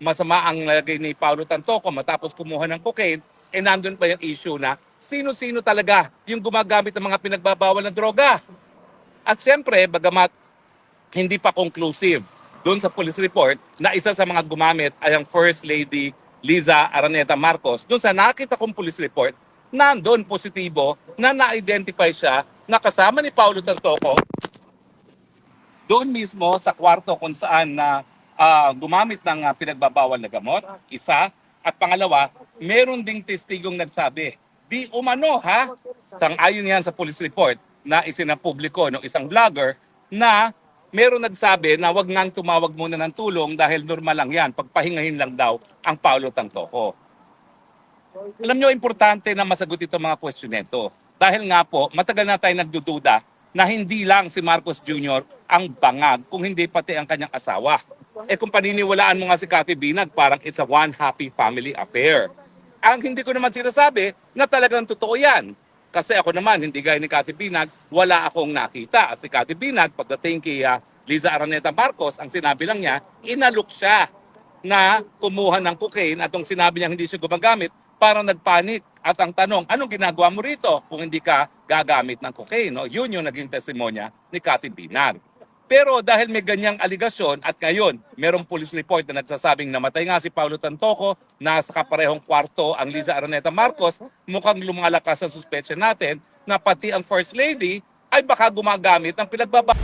masama ang lagay ni Paulo Tantoco matapos kumuha ng cocaine, eh nandun pa yung issue na sino-sino talaga yung gumagamit ng mga pinagbabawal na droga. At siyempre, bagamat hindi pa conclusive doon sa police report na isa sa mga gumamit ay ang First Lady Liza Araneta Marcos. Doon sa nakita kong police report, nandun positibo na na-identify siya na kasama ni Paulo Tantoco doon mismo sa kwarto kung saan na ah, gumamit ng ah, pinagbabawal na gamot, isa. At pangalawa, meron ding testigong nagsabi, di umano ha, sang-ayon yan sa police report na isinapubliko ng isang vlogger na meron nagsabi na wag ngang tumawag muna ng tulong dahil normal lang yan, pagpahingahin lang daw ang Paulo Tantoco. Alam nyo, importante na masagot itong mga question nito. Dahil nga po, matagal na tayo nagdududa na hindi lang si Marcos Jr. ang bangag, kung hindi pati ang kanyang asawa. Eh kung paniniwalaan mo nga si Cathy Binag, parang it's a one happy family affair. Ang hindi ko naman sinasabi na talagang totoo yan. Kasi ako naman, hindi gaya ni Cathy Binag, wala akong nakita. At si Cathy Binag, pagdating kay ah, Liza Araneta Marcos, ang sinabi lang niya, inalok siya na kumuha ng cocaine at nung sinabi niya hindi siya gumagamit, parang nagpanik. At ang tanong, anong ginagawa mo rito kung hindi ka gagamit ng cocaine? No? Yun yung naging testimonya ni Cathy Binag. Pero dahil may ganyang aligasyon at ngayon merong police report na nagsasabing namatay nga si Paulo Tantoco, nasa kaparehong kwarto ang Liza Araneta Marcos, mukhang lumalakas ang suspetsya natin na pati ang First Lady ay baka gumagamit ng pinagbaba